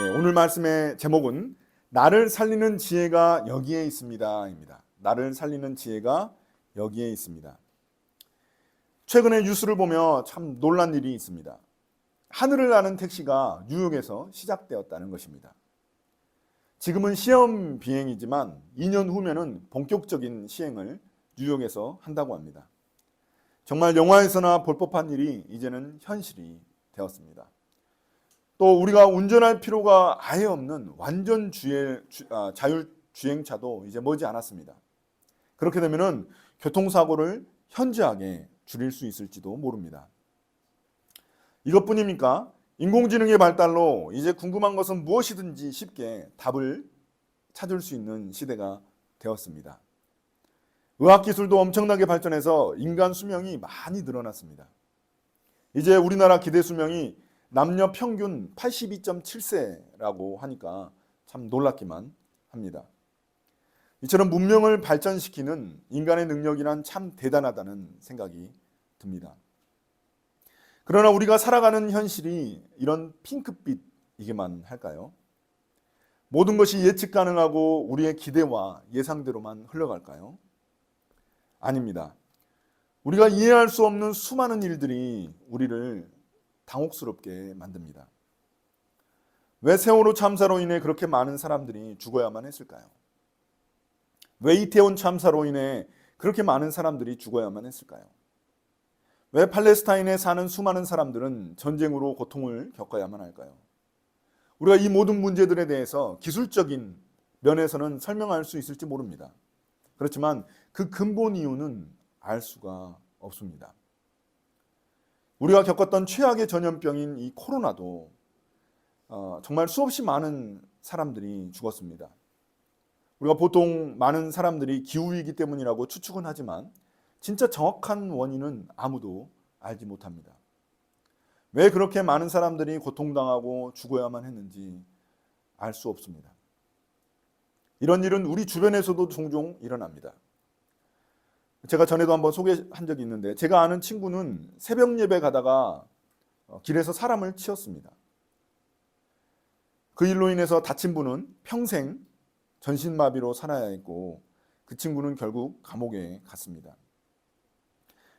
예, 오늘 말씀의 제목은 나를 살리는 지혜가 여기에 있습니다입니다. 나를 살리는 지혜가 여기에 있습니다. 최근에 뉴스를 보며 참 놀란 일이 있습니다. 하늘을 나는 택시가 뉴욕에서 시작되었다는 것입니다. 지금은 시험 비행이지만 2년 후면은 본격적인 시행을 뉴욕에서 한다고 합니다. 정말 영화에서나 볼 법한 일이 이제는 현실이 되었습니다. 또 우리가 운전할 필요가 아예 없는 완전 주행, 아, 자율 주행차도 이제 머지 않았습니다. 그렇게 되면은 교통사고를 현저하게 줄일 수 있을지도 모릅니다. 이것뿐입니까? 인공지능의 발달로 이제 궁금한 것은 무엇이든지 쉽게 답을 찾을 수 있는 시대가 되었습니다. 의학기술도 엄청나게 발전해서 인간 수명이 많이 늘어났습니다. 이제 우리나라 기대 수명이 남녀 평균 82.7세라고 하니까 참 놀랍기만 합니다. 이처럼 문명을 발전시키는 인간의 능력이란 참 대단하다는 생각이 듭니다. 그러나 우리가 살아가는 현실이 이런 핑크빛이기만 할까요? 모든 것이 예측 가능하고 우리의 기대와 예상대로만 흘러갈까요? 아닙니다. 우리가 이해할 수 없는 수많은 일들이 우리를 당혹스럽게 만듭니다. 왜 세월호 참사로 인해 그렇게 많은 사람들이 죽어야만 했을까요? 왜 이태원 참사로 인해 그렇게 많은 사람들이 죽어야만 했을까요? 왜 팔레스타인에 사는 수많은 사람들은 전쟁으로 고통을 겪어야만 할까요? 우리가 이 모든 문제들에 대해서 기술적인 면에서는 설명할 수 있을지 모릅니다. 그렇지만 그 근본 이유는 알 수가 없습니다. 우리가 겪었던 최악의 전염병인 이 코로나도 어, 정말 수없이 많은 사람들이 죽었습니다. 우리가 보통 많은 사람들이 기후위기 때문이라고 추측은 하지만 진짜 정확한 원인은 아무도 알지 못합니다. 왜 그렇게 많은 사람들이 고통당하고 죽어야만 했는지 알 수 없습니다. 이런 일은 우리 주변에서도 종종 일어납니다. 제가 전에도 한번 소개한 적이 있는데 제가 아는 친구는 새벽 예배 가다가 어, 길에서 사람을 치었습니다. 그 일로 인해서 다친 분은 평생 전신마비로 살아야 했고 그 친구는 결국 감옥에 갔습니다.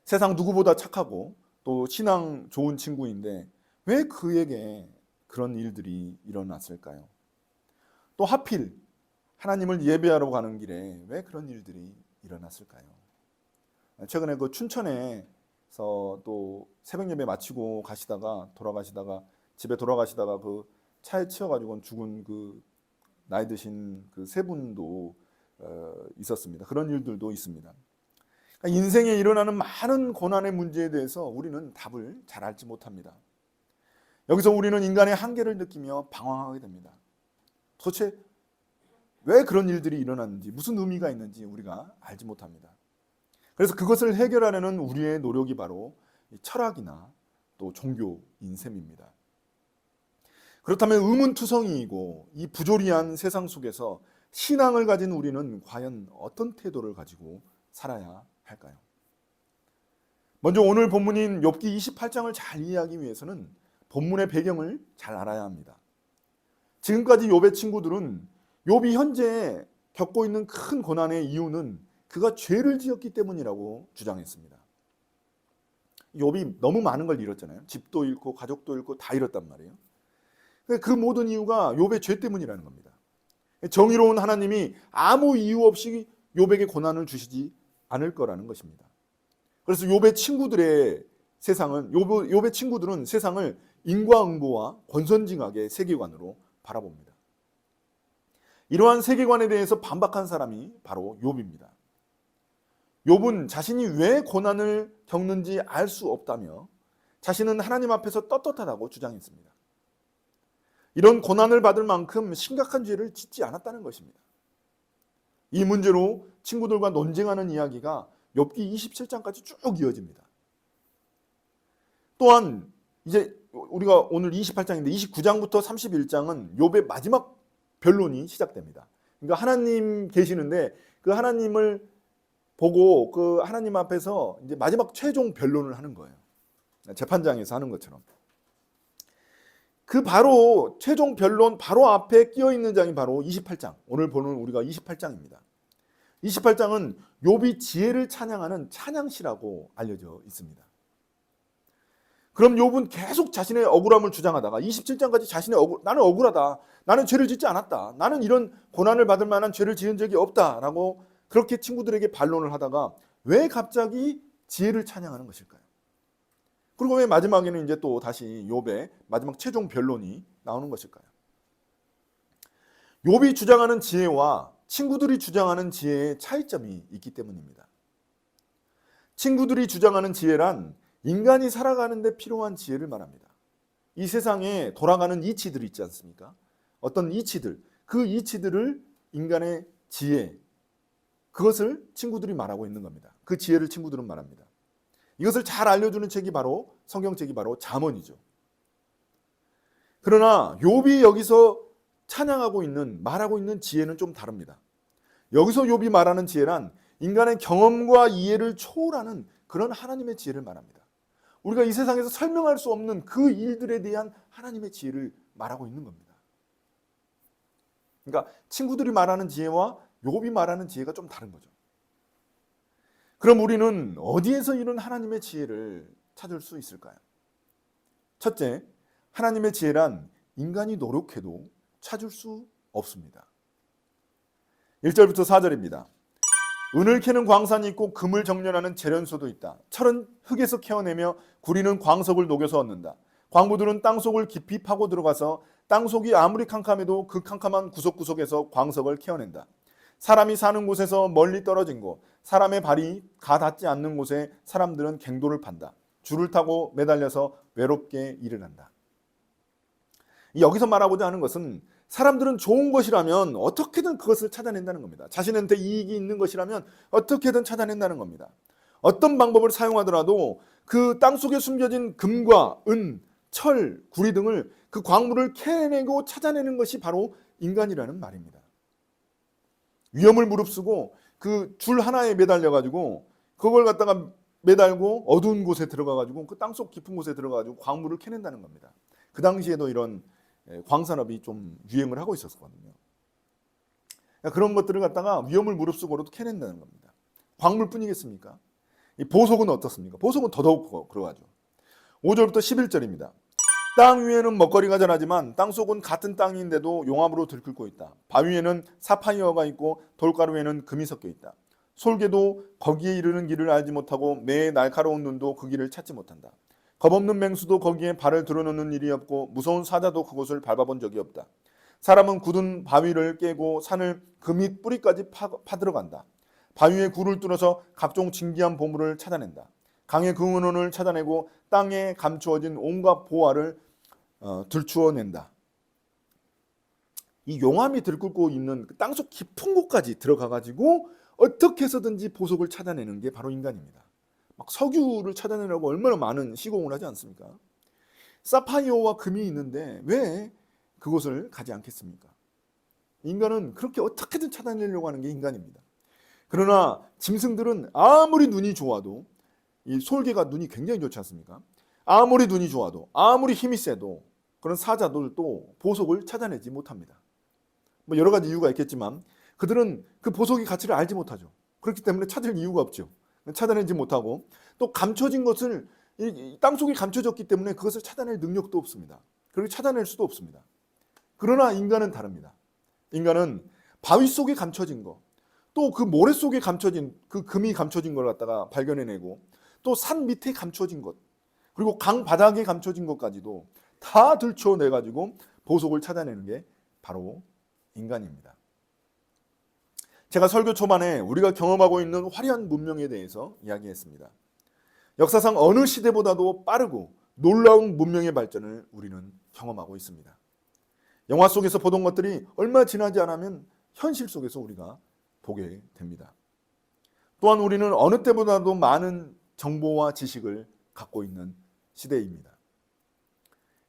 세상 누구보다 착하고 또 신앙 좋은 친구인데 왜 그에게 그런 일들이 일어났을까요? 또 하필 하나님을 예배하러 가는 길에 왜 그런 일들이 일어났을까요? 최근에 그 춘천에서 또 새벽 예배 마치고 가시다가 돌아가시다가 집에 돌아가시다가 그 차에 치여가지고 죽은 그 나이 드신 그 세 분도 어, 있었습니다. 그런 일들도 있습니다. 그러니까 인생에 일어나는 많은 고난의 문제에 대해서 우리는 답을 잘 알지 못합니다. 여기서 우리는 인간의 한계를 느끼며 방황하게 됩니다. 도대체 왜 그런 일들이 일어났는지, 무슨 의미가 있는지 우리가 알지 못합니다. 그래서 그것을 해결하려는 우리의 노력이 바로 철학이나 또 종교인 셈입니다. 그렇다면 의문투성이이고 이 부조리한 세상 속에서 신앙을 가진 우리는 과연 어떤 태도를 가지고 살아야 할까요? 먼저 오늘 본문인 욥기 28장을 잘 이해하기 위해서는 본문의 배경을 잘 알아야 합니다. 지금까지 욥의 친구들은 욥이 현재 겪고 있는 큰 고난의 이유는 그가 죄를 지었기 때문이라고 주장했습니다. 욥이 너무 많은 걸 잃었잖아요. 집도 잃고 가족도 잃고 다 잃었단 말이에요. 그 모든 이유가 욥의 죄 때문이라는 겁니다. 정의로운 하나님이 아무 이유 없이 욥에게 고난을 주시지 않을 거라는 것입니다. 그래서 욥의 친구들의 세상은 욥의, 친구들은 세상을 인과응보와 권선징악의 세계관으로 바라봅니다. 이러한 세계관에 대해서 반박한 사람이 바로 욥입니다. 욥은 자신이 왜 고난을 겪는지 알 수 없다며 자신은 하나님 앞에서 떳떳하다고 주장했습니다. 이런 고난을 받을 만큼 심각한 죄를 짓지 않았다는 것입니다. 이 문제로 친구들과 논쟁하는 이야기가 욥기 27장까지 쭉 이어집니다. 또한 이제 우리가 오늘 28장인데 29장부터 31장은 욥의 마지막 변론이 시작됩니다. 그러니까 하나님 계시는데 그 하나님을 보고 그 하나님 앞에서 이제 마지막 최종 변론을 하는 거예요. 재판장에서 하는 것처럼. 그 바로 최종 변론 바로 앞에 끼어 있는 장이 바로 28장. 오늘 보는 우리가 28장입니다. 28장은 욥이 지혜를 찬양하는 찬양시라고 알려져 있습니다. 그럼 욥은 계속 자신의 억울함을 주장하다가 27장까지 자신의 억울 나는 억울하다. 나는 죄를 짓지 않았다. 나는 이런 고난을 받을 만한 죄를 지은 적이 없다라고 그렇게 친구들에게 반론을 하다가 왜 갑자기 지혜를 찬양하는 것일까요? 그리고 왜 마지막에는 이제 또 다시 욥의 마지막 최종 변론이 나오는 것일까요? 욥이 주장하는 지혜와 친구들이 주장하는 지혜의 차이점이 있기 때문입니다. 친구들이 주장하는 지혜란 인간이 살아가는데 필요한 지혜를 말합니다. 이 세상에 돌아가는 이치들 있지 않습니까? 어떤 이치들, 그 이치들을 인간의 지혜, 그것을 친구들이 말하고 있는 겁니다. 그 지혜를 친구들은 말합니다. 이것을 잘 알려주는 책이 바로 성경책이 바로 잠언이죠. 그러나 욥이 여기서 찬양하고 있는 말하고 있는 지혜는 좀 다릅니다. 여기서 욥이 말하는 지혜란 인간의 경험과 이해를 초월하는 그런 하나님의 지혜를 말합니다. 우리가 이 세상에서 설명할 수 없는 그 일들에 대한 하나님의 지혜를 말하고 있는 겁니다. 그러니까 친구들이 말하는 지혜와 욥이 말하는 지혜가 좀 다른 거죠. 그럼 우리는 어디에서 이런 하나님의 지혜를 찾을 수 있을까요? 첫째, 하나님의 지혜란 인간이 노력해도 찾을 수 없습니다. 1절부터 4절입니다. 은을 캐는 광산이 있고 금을 정렬하는 재련소도 있다. 철은 흙에서 캐어내며 구리는 광석을 녹여서 얻는다. 광부들은 땅속을 깊이 파고 들어가서 땅속이 아무리 캄캄해도 그 캄캄한 구석구석에서 광석을 캐어낸다. 사람이 사는 곳에서 멀리 떨어진 곳, 사람의 발이 가 닿지 않는 곳에 사람들은 갱도를 판다. 줄을 타고 매달려서 외롭게 일을 한다. 여기서 말하고자 하는 것은 사람들은 좋은 것이라면 어떻게든 그것을 찾아낸다는 겁니다. 자신한테 이익이 있는 것이라면 어떻게든 찾아낸다는 겁니다. 어떤 방법을 사용하더라도 그 땅속에 숨겨진 금과 은, 철, 구리 등을 그 광물을 캐내고 찾아내는 것이 바로 인간이라는 말입니다. 위험을 무릅쓰고 그 줄 하나에 매달려 가지고 그걸 갖다가 매달고 어두운 곳에 들어가 가지고 그 땅속 깊은 곳에 들어가 가지고 광물을 캐낸다는 겁니다. 그 당시에도 이런 예, 광산업이 좀 유행을 하고 있었거든요. 그러니까 그런 것들을 갖다가 위험을 무릅쓰고라도 캐낸다는 겁니다. 광물뿐이겠습니까? 이 보석은 어떻습니까? 보석은 더더욱 그러하죠. 5절부터 11절입니다. 땅 위에는 먹거리가 자라지만 땅 속은 같은 땅인데도 용암으로 들끓고 있다. 바위에는 사파이어가 있고 돌가루에는 금이 섞여 있다. 솔개도 거기에 이르는 길을 알지 못하고 매의 날카로운 눈도 그 길을 찾지 못한다. 겁없는 맹수도 거기에 발을 들어놓는 일이 없고 무서운 사자도 그곳을 밟아본 적이 없다. 사람은 굳은 바위를 깨고 산을 그밑 뿌리까지 파, 파들어간다. 바위에 굴을 뚫어서 각종 진기한 보물을 찾아낸다. 강의 근원을 찾아내고 땅에 감추어진 온갖 보화를 어, 들추어낸다. 이 용암이 들끓고 있는 그 땅속 깊은 곳까지 들어가 가지고 어떻게 해서든지 보석을 찾아내는 게 바로 인간입니다. 막 석유를 찾아내려고 얼마나 많은 시공을 하지 않습니까? 사파이어와 금이 있는데 왜 그것을 가지 않겠습니까? 인간은 그렇게 어떻게든 찾아내려고 하는 게 인간입니다. 그러나 짐승들은 아무리 눈이 좋아도 이 솔개가 눈이 굉장히 좋지 않습니까? 아무리 눈이 좋아도 아무리 힘이 세도 그런 사자들도 보석을 찾아내지 못합니다. 뭐 여러 가지 이유가 있겠지만 그들은 그 보석의 가치를 알지 못하죠. 그렇기 때문에 찾을 이유가 없죠. 찾아내지 못하고 또 감춰진 것을 땅속에 감춰졌기 때문에 그것을 찾아낼 능력도 없습니다. 그리고 찾아낼 수도 없습니다. 그러나 인간은 다릅니다. 인간은 바위 속에 감춰진 거, 또그 모래 속에 감춰진 그 금이 감춰진 걸 갖다가 발견해내고 또 산 밑에 감춰진 것, 그리고 강 바닥에 감춰진 것까지도 다 들춰내 가지고 보석을 찾아내는 게 바로 인간입니다. 제가 설교 초반에 우리가 경험하고 있는 화려한 문명에 대해서 이야기했습니다. 역사상 어느 시대보다도 빠르고 놀라운 문명의 발전을 우리는 경험하고 있습니다. 영화 속에서 보던 것들이 얼마 지나지 않으면 현실 속에서 우리가 보게 됩니다. 또한 우리는 어느 때보다도 많은 정보와 지식을 갖고 있는 시대입니다.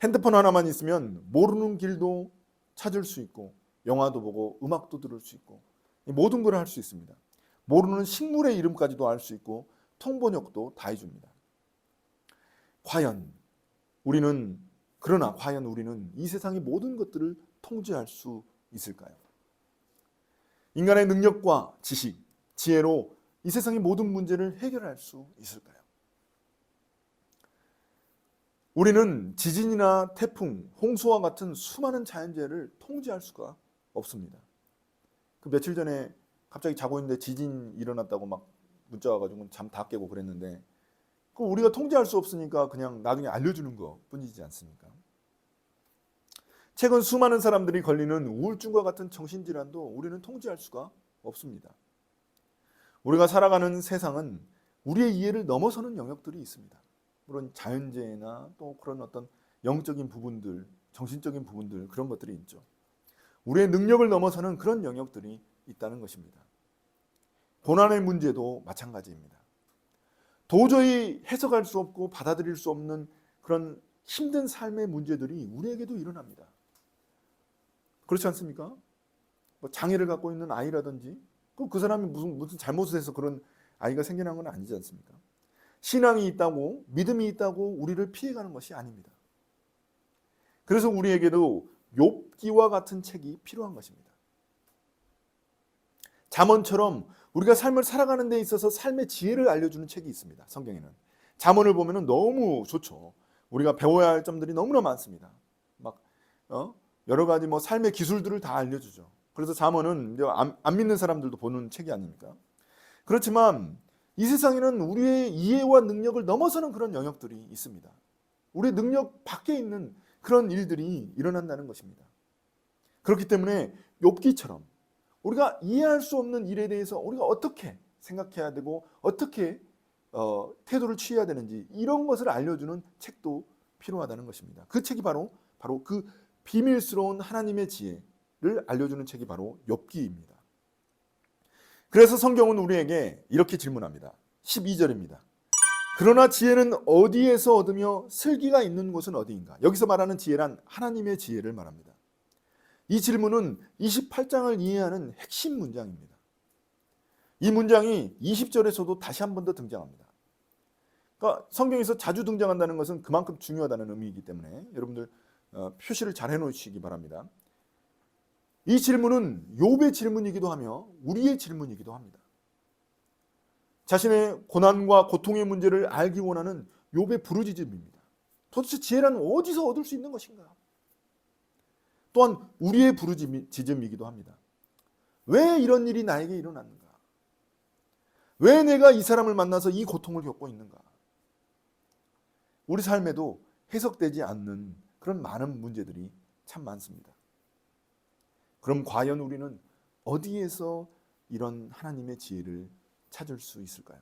핸드폰 하나만 있으면 모르는 길도 찾을 수 있고 영화도 보고 음악도 들을 수 있고 모든 걸 할 수 있습니다. 모르는 식물의 이름까지도 알 수 있고 통번역도 다 해줍니다. 과연 우리는 그러나 과연 우리는 이 세상의 모든 것들을 통제할 수 있을까요? 인간의 능력과 지식, 지혜로 이 세상의 모든 문제를 해결할 수 있을까요? 우리는 지진이나 태풍, 홍수와 같은 수많은 자연재해를 통제할 수가 없습니다. 그 며칠 전에 갑자기 자고 있는데 지진 일어났다고 막 문자 와가지고 잠 다 깨고 그랬는데 그 우리가 통제할 수 없으니까 그냥 나중에 알려주는 것 뿐이지 않습니까? 최근 수많은 사람들이 걸리는 우울증과 같은 정신질환도 우리는 통제할 수가 없습니다. 우리가 살아가는 세상은 우리의 이해를 넘어서는 영역들이 있습니다. 물론 자연재해나 또 그런 어떤 영적인 부분들, 정신적인 부분들 그런 것들이 있죠. 우리의 능력을 넘어서는 그런 영역들이 있다는 것입니다. 고난의 문제도 마찬가지입니다. 도저히 해석할 수 없고 받아들일 수 없는 그런 힘든 삶의 문제들이 우리에게도 일어납니다. 그렇지 않습니까? 뭐 장애를 갖고 있는 아이라든지 그, 그 사람이 무슨 무슨 잘못을 해서 그런 아이가 생겨난 건 아니지 않습니까? 신앙이 있다고 믿음이 있다고 우리를 피해가는 것이 아닙니다. 그래서 우리에게도 욥기와 같은 책이 필요한 것입니다. 잠언처럼 우리가 삶을 살아가는 데 있어서 삶의 지혜를 알려주는 책이 있습니다. 성경에는 잠언을 보면 너무 좋죠. 우리가 배워야 할 점들이 너무나 많습니다. 막 어? 여러 가지 뭐 삶의 기술들을 다 알려주죠. 그래서 잠언은 안, 안 믿는 사람들도 보는 책이 아닙니까? 그렇지만 이 세상에는 우리의 이해와 능력을 넘어서는 그런 영역들이 있습니다. 우리의 능력 밖에 있는 그런 일들이 일어난다는 것입니다. 그렇기 때문에 욥기처럼 우리가 이해할 수 없는 일에 대해서 우리가 어떻게 생각해야 되고 어떻게 어, 태도를 취해야 되는지 이런 것을 알려주는 책도 필요하다는 것입니다. 그 책이 바로 바로 그 비밀스러운 하나님의 지혜를 알려주는 책이 바로 욥기입니다. 그래서 성경은 우리에게 이렇게 질문합니다. 12절입니다. 그러나 지혜는 어디에서 얻으며 슬기가 있는 곳은 어디인가? 여기서 말하는 지혜란 하나님의 지혜를 말합니다. 이 질문은 28장을 이해하는 핵심 문장입니다. 이 문장이 20절에서도 다시 한 번 더 등장합니다. 그러니까 성경에서 자주 등장한다는 것은 그만큼 중요하다는 의미이기 때문에 여러분들 어, 표시를 잘 해놓으시기 바랍니다. 이 질문은 욥의 질문이기도 하며 우리의 질문이기도 합니다. 자신의 고난과 고통의 문제를 알기 원하는 욥의 부르짖음입니다. 도대체 지혜란 어디서 얻을 수 있는 것인가? 또한 우리의 부르짖음이기도 합니다. 왜 이런 일이 나에게 일어났는가? 왜 내가 이 사람을 만나서 이 고통을 겪고 있는가? 우리 삶에도 해석되지 않는 그런 많은 문제들이 참 많습니다. 그럼 과연 우리는 어디에서 이런 하나님의 지혜를 찾을 수 있을까요?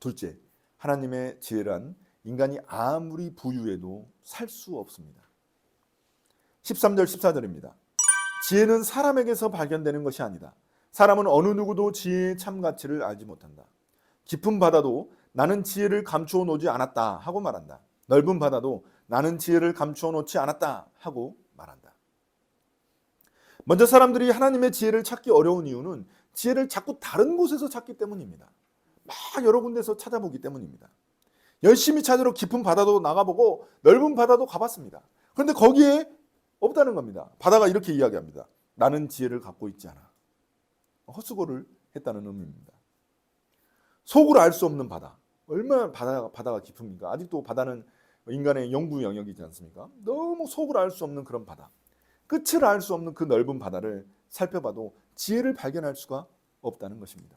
둘째, 하나님의 지혜란 인간이 아무리 부유해도 살 수 없습니다. 13절 14절입니다. 지혜는 사람에게서 발견되는 것이 아니다. 사람은 어느 누구도 지혜의 참 가치를 알지 못한다. 깊은 바다도 나는 지혜를 감추어 놓지 않았다 하고 말한다. 넓은 바다도 나는 지혜를 감추어 놓지 않았다 하고 말한다. 먼저 사람들이 하나님의 지혜를 찾기 어려운 이유는 지혜를 자꾸 다른 곳에서 찾기 때문입니다. 막 여러 군데서 찾아보기 때문입니다. 열심히 찾으러 깊은 바다도 나가보고 넓은 바다도 가봤습니다. 그런데 거기에 없다는 겁니다. 바다가 이렇게 이야기합니다. 나는 지혜를 갖고 있지 않아. 헛수고를 했다는 의미입니다. 속을 알수 없는 바다. 얼마나 바다, 바다가 깊습니까? 아직도 바다는 인간의 연구 영역이지 않습니까? 너무 속을 알수 없는 그런 바다. 끝을 알 수 없는 그 넓은 바다를 살펴봐도 지혜를 발견할 수가 없다는 것입니다.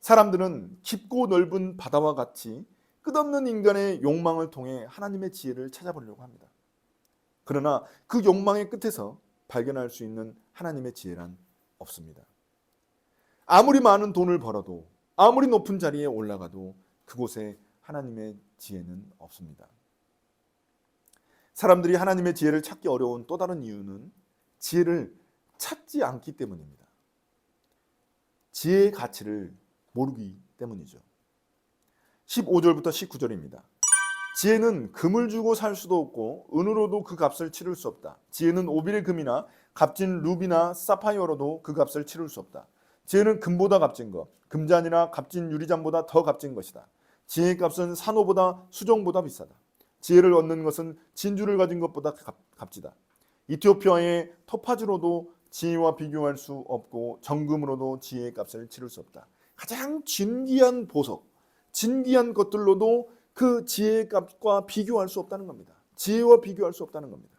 사람들은 깊고 넓은 바다와 같이 끝없는 인간의 욕망을 통해 하나님의 지혜를 찾아보려고 합니다. 그러나 그 욕망의 끝에서 발견할 수 있는 하나님의 지혜란 없습니다. 아무리 많은 돈을 벌어도 아무리 높은 자리에 올라가도 그곳에 하나님의 지혜는 없습니다. 사람들이 하나님의 지혜를 찾기 어려운 또 다른 이유는 지혜를 찾지 않기 때문입니다. 지혜의 가치를 모르기 때문이죠. 15절부터 19절입니다. 지혜는 금을 주고 살 수도 없고 은으로도 그 값을 치를 수 없다. 지혜는 오빌의 금이나 값진 루비나 사파이어로도 그 값을 치를 수 없다. 지혜는 금보다 값진 것, 금잔이나 값진 유리잔보다 더 값진 것이다. 지혜의 값은 산호보다 수정보다 비싸다. 지혜를 얻는 것은 진주를 가진 것보다 값, 값지다. 이티오피아의 토파즈로도 지혜와 비교할 수 없고 정금으로도 지혜의 값을 치를 수 없다. 가장 진귀한 보석, 진귀한 것들로도 그 지혜의 값과 비교할 수 없다는 겁니다. 지혜와 비교할 수 없다는 겁니다.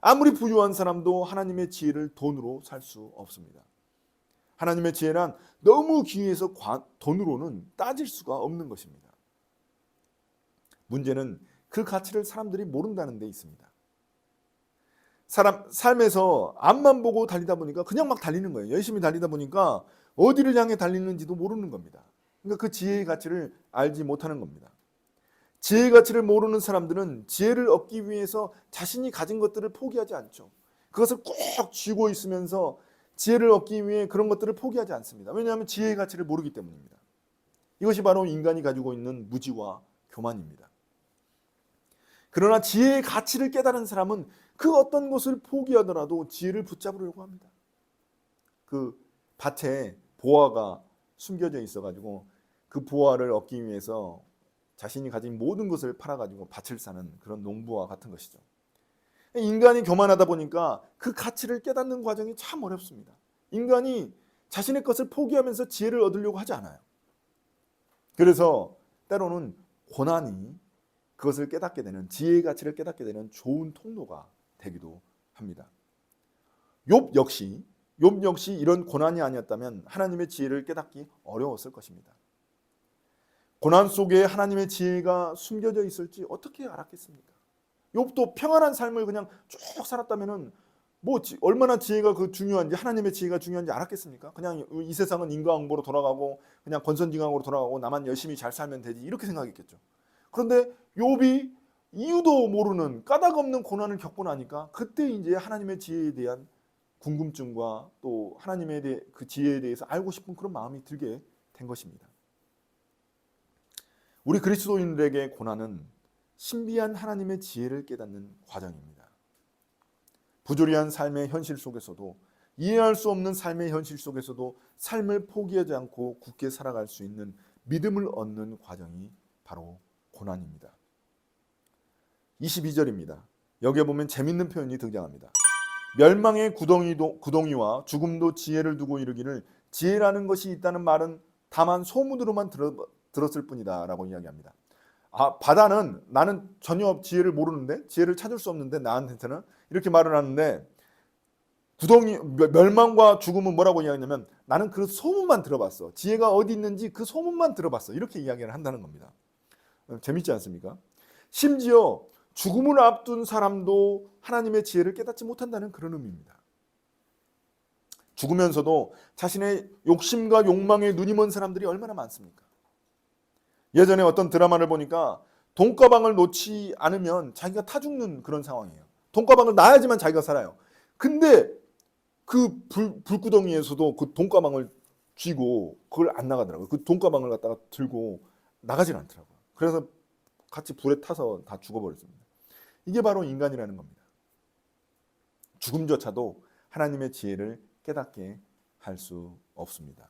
아무리 부유한 사람도 하나님의 지혜를 돈으로 살 수 없습니다. 하나님의 지혜란 너무 귀해서 과- 돈으로는 따질 수가 없는 것입니다. 문제는 그 가치를 사람들이 모른다는 데 있습니다. 사람 삶에서 앞만 보고 달리다 보니까 그냥 막 달리는 거예요. 열심히 달리다 보니까 어디를 향해 달리는지도 모르는 겁니다. 그러니까 그 지혜의 가치를 알지 못하는 겁니다. 지혜의 가치를 모르는 사람들은 지혜를 얻기 위해서 자신이 가진 것들을 포기하지 않죠. 그것을 꼭 쥐고 있으면서 지혜를 얻기 위해 그런 것들을 포기하지 않습니다. 왜냐하면 지혜의 가치를 모르기 때문입니다. 이것이 바로 인간이 가지고 있는 무지와 교만입니다. 그러나 지혜의 가치를 깨달은 사람은 그 어떤 것을 포기하더라도 지혜를 붙잡으려고 합니다. 그 밭에 보화가 숨겨져 있어가지고 그 보화를 얻기 위해서 자신이 가진 모든 것을 팔아가지고 밭을 사는 그런 농부와 같은 것이죠. 인간이 교만하다 보니까 그 가치를 깨닫는 과정이 참 어렵습니다. 인간이 자신의 것을 포기하면서 지혜를 얻으려고 하지 않아요. 그래서 때로는 고난이 그것을 깨닫게 되는 지혜의 가치를 깨닫게 되는 좋은 통로가 되기도 합니다. 욥 역시 욥 역시 이런 고난이 아니었다면 하나님의 지혜를 깨닫기 어려웠을 것입니다. 고난 속에 하나님의 지혜가 숨겨져 있을지 어떻게 알았겠습니까? 욥도 평안한 삶을 그냥 쭉 살았다면은 뭐 지- 얼마나 지혜가 그 중요한지 하나님의 지혜가 중요한지 알았겠습니까? 그냥 이 세상은 인과응보로 돌아가고 그냥 권선징악으로 돌아가고 나만 열심히 잘 살면 되지 이렇게 생각했겠죠. 그런데 욥이 이유도 모르는 까닭 없는 고난을 겪고 나니까 그때 이제 하나님의 지혜에 대한 궁금증과 또 하나님의 대- 그 지혜에 대해서 알고 싶은 그런 마음이 들게 된 것입니다. 우리 그리스도인들에게 고난은 신비한 하나님의 지혜를 깨닫는 과정입니다. 부조리한 삶의 현실 속에서도 이해할 수 없는 삶의 현실 속에서도 삶을 포기하지 않고 굳게 살아갈 수 있는 믿음을 얻는 과정이 바로 고난입니다. 22절입니다. 여기에 보면 재밌는 표현이 등장합니다. 멸망의 구덩이도, 구덩이와 죽음도 지혜를 두고 이르기를 지혜라는 것이 있다는 말은 다만 소문으로만 들어, 들었을 뿐이다 라고 이야기합니다. 아 바다는 나는 전혀 지혜를 모르는데 지혜를 찾을 수 없는데 나한테는 이렇게 말을 하는데 구덩이 멸- 멸망과 죽음은 뭐라고 이야기하냐면 나는 그 소문만 들어봤어 지혜가 어디 있는지 그 소문만 들어봤어 이렇게 이야기를 한다는 겁니다. 어, 재밌지 않습니까? 심지어 죽음을 앞둔 사람도 하나님의 지혜를 깨닫지 못한다는 그런 의미입니다. 죽으면서도 자신의 욕심과 욕망에 눈이 먼 사람들이 얼마나 많습니까? 예전에 어떤 드라마를 보니까 돈가방을 놓지 않으면 자기가 타 죽는 그런 상황이에요. 돈가방을 놔야지만 자기가 살아요. 근데 그 불, 불구덩이에서도 그 돈가방을 쥐고 그걸 안 나가더라고요. 그 돈가방을 갖다가 들고 나가질 않더라고요. 그래서 같이 불에 타서 다 죽어버렸습니다. 이게 바로 인간이라는 겁니다. 죽음조차도 하나님의 지혜를 깨닫게 할 수 없습니다.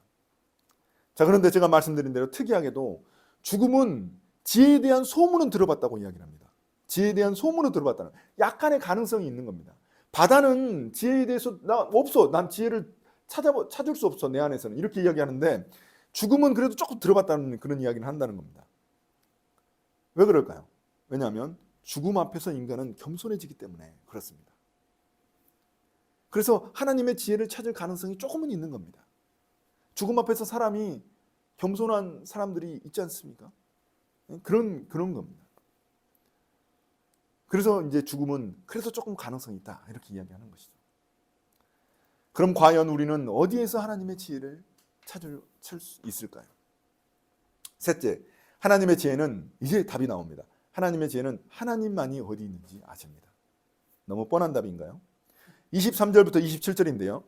자, 그런데 제가 말씀드린 대로 특이하게도 죽음은 지혜에 대한 소문은 들어봤다고 이야기를 합니다. 지혜에 대한 소문은 들어봤다는 약간의 가능성이 있는 겁니다. 바다는 지혜에 대해서 나 없어. 난 지혜를 찾아 찾을 수 없어. 내 안에서는 이렇게 이야기하는데 죽음은 그래도 조금 들어봤다는 그런 이야기를 한다는 겁니다. 왜 그럴까요? 왜냐하면 죽음 앞에서 인간은 겸손해지기 때문에 그렇습니다. 그래서 하나님의 지혜를 찾을 가능성이 조금은 있는 겁니다. 죽음 앞에서 사람이 겸손한 사람들이 있지 않습니까? 그런 그런 겁니다. 그래서 이제 죽음은 그래서 조금 가능성이 있다 이렇게 이야기하는 것이죠. 그럼 과연 우리는 어디에서 하나님의 지혜를 찾을, 찾을 수 있을까요? 셋째, 하나님의 지혜는 이제 답이 나옵니다. 하나님의 지혜는 하나님만이 어디 있는지 아십니다. 너무 뻔한 답인가요? 23절부터 27절인데요.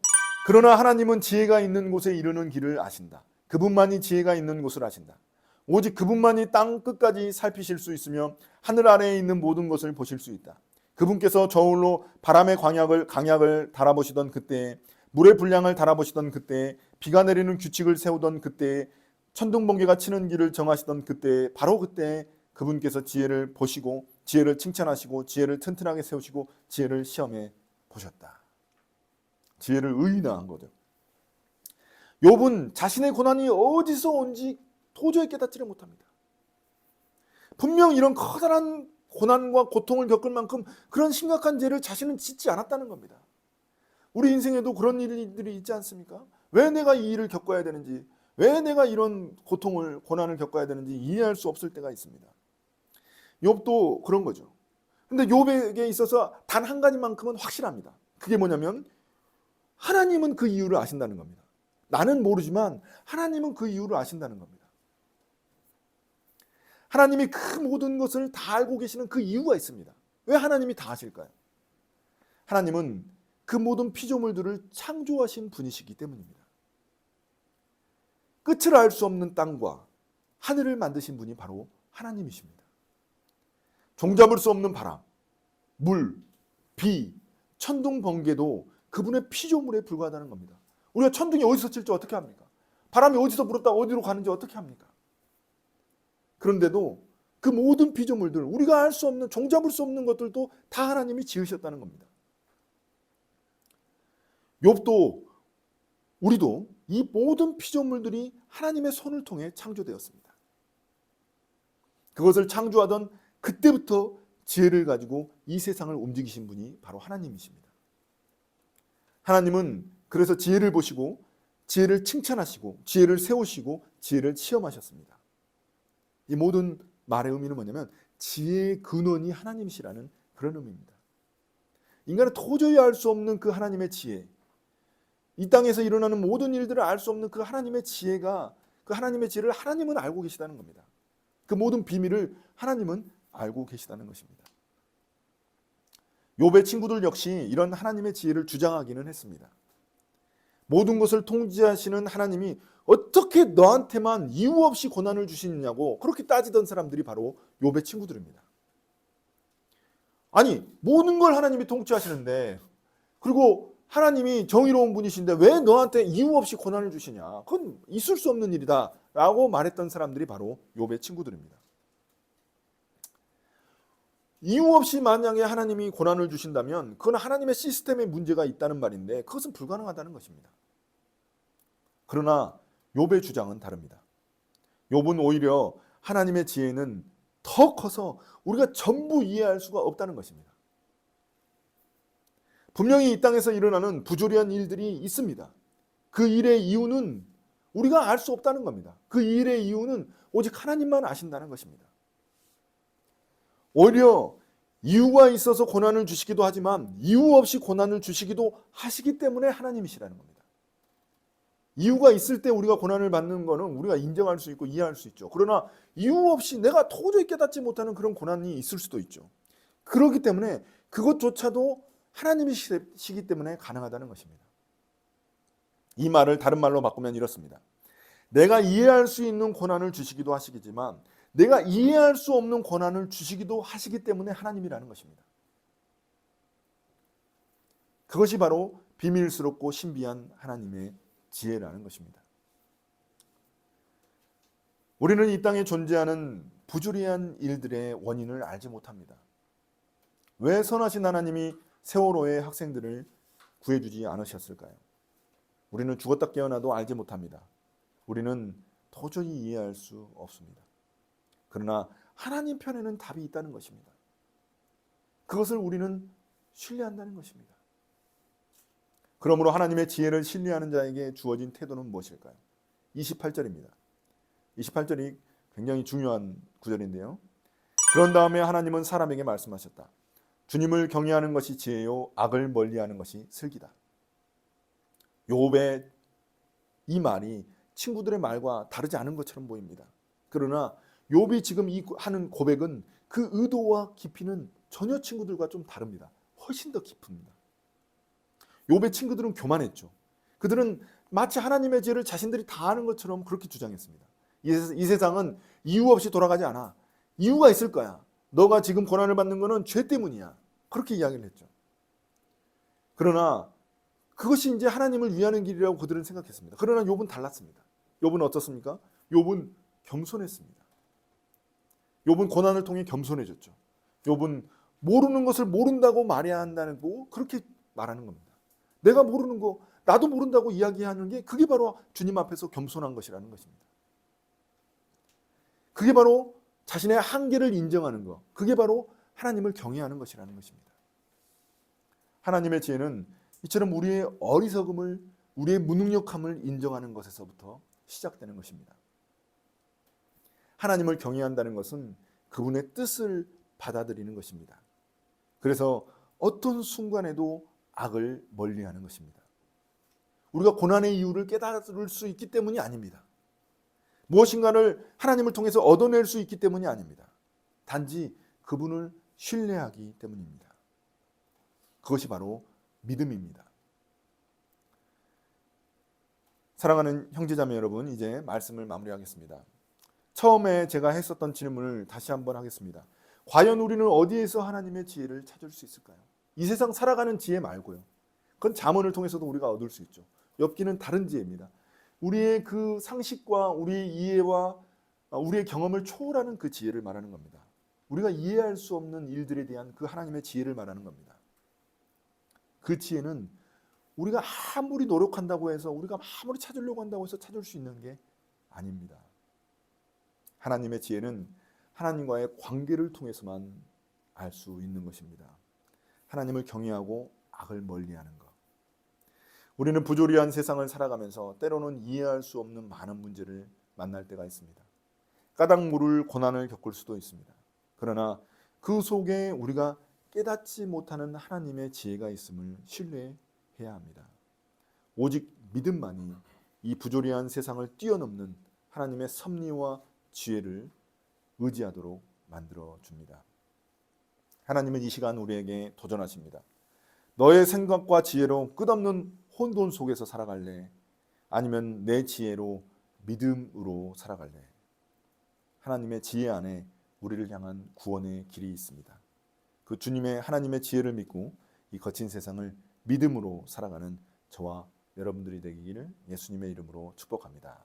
그러나 하나님은 지혜가 있는 곳에 이르는 길을 아신다. 그분만이 지혜가 있는 곳을 아신다. 오직 그분만이 땅 끝까지 살피실 수 있으며 하늘 아래에 있는 모든 것을 보실 수 있다. 그분께서 저울로 바람의 광약을 강약을 달아보시던 그때에 물의 분량을 달아보시던 그때에 비가 내리는 규칙을 세우던 그때에 천둥 번개가 치는 길을 정하시던 그때에 바로 그때에 그분께서 지혜를 보시고 지혜를 칭찬하시고 지혜를 튼튼하게 세우시고 지혜를 시험해 보셨다. 지혜를 의인화한 거죠. 욥은 자신의 고난이 어디서 온지 도저히 깨닫지를 못합니다. 분명 이런 커다란 고난과 고통을 겪을 만큼 그런 심각한 죄를 자신은 짓지 않았다는 겁니다. 우리 인생에도 그런 일들이 있지 않습니까? 왜 내가 이 일을 겪어야 되는지, 왜 내가 이런 고통을 고난을 겪어야 되는지 이해할 수 없을 때가 있습니다. 욥도 그런 거죠. 근데 욥에게 있어서 단 한 가지만큼은 확실합니다. 그게 뭐냐면 하나님은 그 이유를 아신다는 겁니다. 나는 모르지만 하나님은 그 이유를 아신다는 겁니다. 하나님이 그 모든 것을 다 알고 계시는 그 이유가 있습니다. 왜 하나님이 다 아실까요? 하나님은 그 모든 피조물들을 창조하신 분이시기 때문입니다. 끝을 알 수 없는 땅과 하늘을 만드신 분이 바로 하나님이십니다. 종잡을 수 없는 바람, 물, 비, 천둥, 번개도 그분의 피조물에 불과하다는 겁니다. 우리가 천둥이 어디서 칠지 어떻게 합니까? 바람이 어디서 불었다 어디로 가는지 어떻게 합니까? 그런데도 그 모든 피조물들, 우리가 알 수 없는, 종잡을 수 없는 것들도 다 하나님이 지으셨다는 겁니다. 욥도 우리도 이 모든 피조물들이 하나님의 손을 통해 창조되었습니다. 그것을 창조하던 그때부터 지혜를 가지고 이 세상을 움직이신 분이 바로 하나님이십니다. 하나님은 그래서 지혜를 보시고 지혜를 칭찬하시고 지혜를 세우시고 지혜를 시험하셨습니다. 이 모든 말의 의미는 뭐냐면 지혜의 근원이 하나님이시라는 그런 의미입니다. 인간은 도저히 알 수 없는 그 하나님의 지혜, 이 땅에서 일어나는 모든 일들을 알 수 없는 그 하나님의 지혜가 그 하나님의 지혜를 하나님은 알고 계시다는 겁니다. 그 모든 비밀을 하나님은 알고 계시다는 것입니다. 욥의 친구들 역시 이런 하나님의 지혜를 주장하기는 했습니다. 모든 것을 통제하시는 하나님이 어떻게 너한테만 이유 없이 고난을 주시느냐고 그렇게 따지던 사람들이 바로 욥의 친구들입니다. 아니 모든 걸 하나님이 통치하시는데 그리고 하나님이 정의로운 분이신데 왜 너한테 이유 없이 고난을 주시냐? 그건 있을 수 없는 일이다라고 말했던 사람들이 바로 욥의 친구들입니다. 이유 없이 만약에 하나님이 고난을 주신다면 그건 하나님의 시스템에 문제가 있다는 말인데 그것은 불가능하다는 것입니다. 그러나 욥의 주장은 다릅니다. 욥은 오히려 하나님의 지혜는 더 커서 우리가 전부 이해할 수가 없다는 것입니다. 분명히 이 땅에서 일어나는 부조리한 일들이 있습니다. 그 일의 이유는 우리가 알 수 없다는 겁니다. 그 일의 이유는 오직 하나님만 아신다는 것입니다. 오히려 이유가 있어서 고난을 주시기도 하지만 이유 없이 고난을 주시기도 하시기 때문에 하나님이시라는 겁니다. 이유가 있을 때 우리가 고난을 받는 것은 우리가 인정할 수 있고 이해할 수 있죠. 그러나 이유 없이 내가 도저히 깨닫지 못하는 그런 고난이 있을 수도 있죠. 그렇기 때문에 그것조차도 하나님이시기 때문에 가능하다는 것입니다. 이 말을 다른 말로 바꾸면 이렇습니다. 내가 이해할 수 있는 고난을 주시기도 하시겠지만 내가 이해할 수 없는 고난을 주시기도 하시기 때문에 하나님이라는 것입니다. 그것이 바로 비밀스럽고 신비한 하나님의 지혜라는 것입니다. 우리는 이 땅에 존재하는 부조리한 일들의 원인을 알지 못합니다. 왜 선하신 하나님이 세월호의 학생들을 구해주지 않으셨을까요? 우리는 죽었다 깨어나도 알지 못합니다. 우리는 도저히 이해할 수 없습니다. 그러나 하나님 편에는 답이 있다는 것입니다. 그것을 우리는 신뢰한다는 것입니다. 그러므로 하나님의 지혜를 신뢰하는 자에게 주어진 태도는 무엇일까요? 28절입니다. 28절이 굉장히 중요한 구절인데요. 그런 다음에 하나님은 사람에게 말씀하셨다. 주님을 경외하는 것이 지혜요 악을 멀리하는 것이 슬기다. 욥의 이 말이 친구들의 말과 다르지 않은 것처럼 보입니다. 그러나 욥이 지금 이 하는 고백은 그 의도와 깊이는 전혀 친구들과 좀 다릅니다. 훨씬 더 깊습니다. 욥의 친구들은 교만했죠. 그들은 마치 하나님의 죄를 자신들이 다 아는 것처럼 그렇게 주장했습니다. 이 세상은 이유 없이 돌아가지 않아. 이유가 있을 거야. 너가 지금 고난을 받는 것은 죄 때문이야. 그렇게 이야기를 했죠. 그러나 그것이 이제 하나님을 위하는 길이라고 그들은 생각했습니다. 그러나 욥은 달랐습니다. 욥은 어떻습니까? 욥은 겸손했습니다. 욥은 고난을 통해 겸손해졌죠. 욥은 모르는 것을 모른다고 말해야 한다는 거 그렇게 말하는 겁니다. 내가 모르는 거 나도 모른다고 이야기하는 게 그게 바로 주님 앞에서 겸손한 것이라는 것입니다. 그게 바로 자신의 한계를 인정하는 것. 그게 바로 하나님을 경외하는 것이라는 것입니다. 하나님의 지혜는 이처럼 우리의 어리석음을 우리의 무능력함을 인정하는 것에서부터 시작되는 것입니다. 하나님을 경외한다는 것은 그분의 뜻을 받아들이는 것입니다. 그래서 어떤 순간에도 악을 멀리하는 것입니다. 우리가 고난의 이유를 깨달을 수 있기 때문이 아닙니다. 무엇인가를 하나님을 통해서 얻어낼 수 있기 때문이 아닙니다. 단지 그분을 신뢰하기 때문입니다. 그것이 바로 믿음입니다. 사랑하는 형제자매 여러분, 이제 말씀을 마무리하겠습니다. 처음에 제가 했었던 질문을 다시 한번 하겠습니다. 과연 우리는 어디에서 하나님의 지혜를 찾을 수 있을까요? 이 세상 살아가는 지혜 말고요. 그건 자문을 통해서도 우리가 얻을 수 있죠. 엽기는 다른 지혜입니다. 우리의 그 상식과 우리의 이해와 우리의 경험을 초월하는 그 지혜를 말하는 겁니다. 우리가 이해할 수 없는 일들에 대한 그 하나님의 지혜를 말하는 겁니다. 그 지혜는 우리가 아무리 노력한다고 해서 우리가 아무리 찾으려고 한다고 해서 찾을 수 있는 게 아닙니다. 하나님의 지혜는 하나님과의 관계를 통해서만 알 수 있는 것입니다. 하나님을 경외하고 악을 멀리하는 것. 우리는 부조리한 세상을 살아가면서 때로는 이해할 수 없는 많은 문제를 만날 때가 있습니다. 까닭 모를 고난을 겪을 수도 있습니다. 그러나 그 속에 우리가 깨닫지 못하는 하나님의 지혜가 있음을 신뢰해야 합니다. 오직 믿음만이 이 부조리한 세상을 뛰어넘는 하나님의 섭리와 지혜를 의지하도록 만들어 줍니다. 하나님은 이 시간 우리에게 도전하십니다. 너의 생각과 지혜로 끝없는 혼돈 속에서 살아갈래? 아니면 내 지혜로 믿음으로 살아갈래? 하나님의 지혜 안에 우리를 향한 구원의 길이 있습니다. 그 주님의 하나님의 지혜를 믿고 이 거친 세상을 믿음으로 살아가는 저와 여러분들이 되기를 예수님의 이름으로 축복합니다.